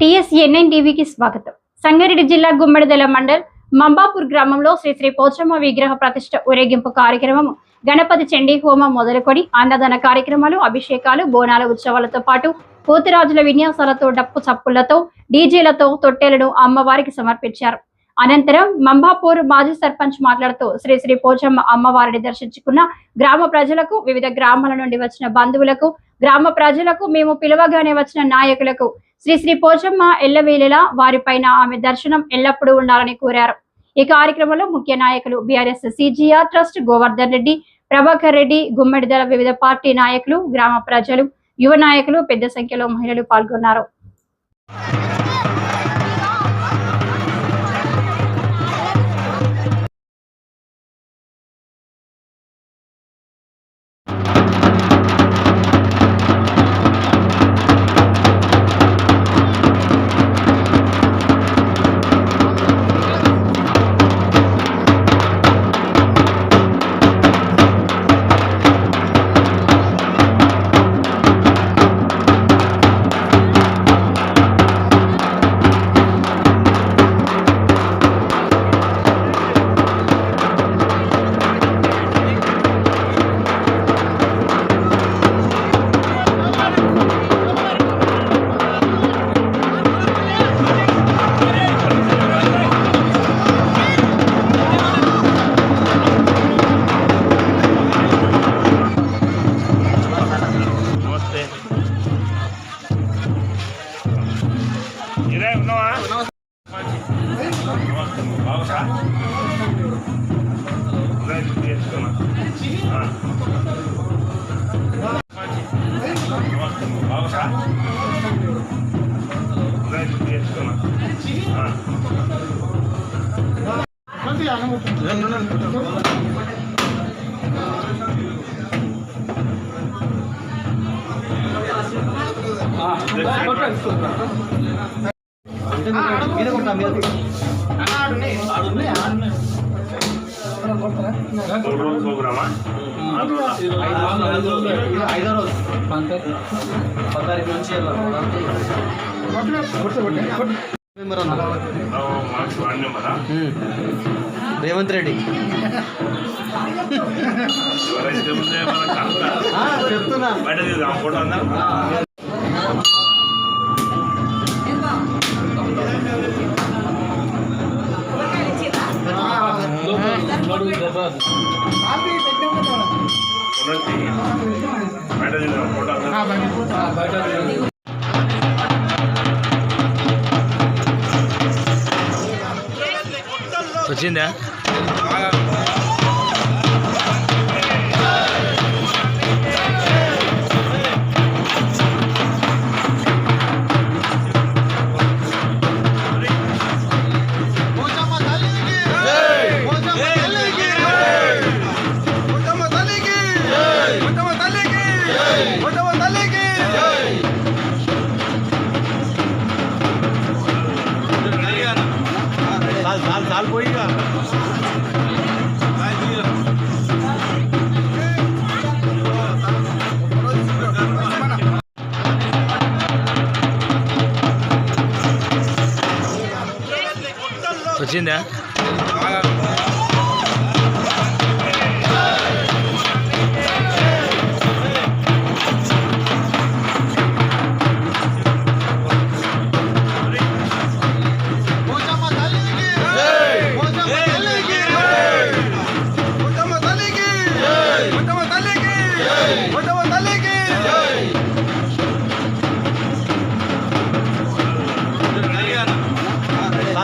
టిఎస్ఎన్ఎన్ టీవీకి స్వాగతం. సంగారెడ్డి జిల్లా గుమ్మడిదల మండల్ మంబాపూర్ గ్రామంలో శ్రీ శ్రీ పోచమ్మ విగ్రహ ప్రతిష్ట ఊరేగింపు కార్యక్రమం గణపతి చండీ హోమం మొదలుకొని అన్నదాన కార్యక్రమాలు అభిషేకాలు బోనాల ఉత్సవాలతో పాటు పోతురాజుల విన్యాసాలతో డప్పు చప్పులతో డీజేలతో తొట్టెలను అమ్మవారికి సమర్పించారు. అనంతరం మంబాపూర్ మాజీ సర్పంచ్ మాట్లాడుతూ శ్రీ శ్రీ పోచమ్మ అమ్మవారిని దర్శించుకున్న గ్రామ ప్రజలకు వివిధ గ్రామాల నుండి వచ్చిన బంధువులకు గ్రామ ప్రజలకు మేము పిలవగానే వచ్చిన నాయకులకు శ్రీ శ్రీ పోచమ్మ ఎల్లవేళలా వారిపైన ఆమె దర్శనం ఎల్లప్పుడూ ఉండాలని కోరారు. ఈ కార్యక్రమంలో ముఖ్య నాయకులు BRS CGR trust Govardhan Reddy Prabhakar Reddy Gummadidala వివిధ పార్టీ నాయకులు గ్రామ ప్రజలు యువ నాయకులు పెద్ద సంఖ్యలో మహిళలు పాల్గొన్నారు. బాగుందా ఇదే గుర్తు చేసుకున్నా. ఆ. మూడు రోజులు ప్రోగ్రామా? ఐదో రోజు పద్నాలుగు నుంచి రేవంత్ రెడ్డి చెప్తున్నా బయట తీద్దాం బయట వచ్చిందా? సాల్ సాల్ సాల్ పోయిగా. వచ్చిందా?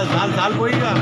ঝাল ঝাল পড়িবা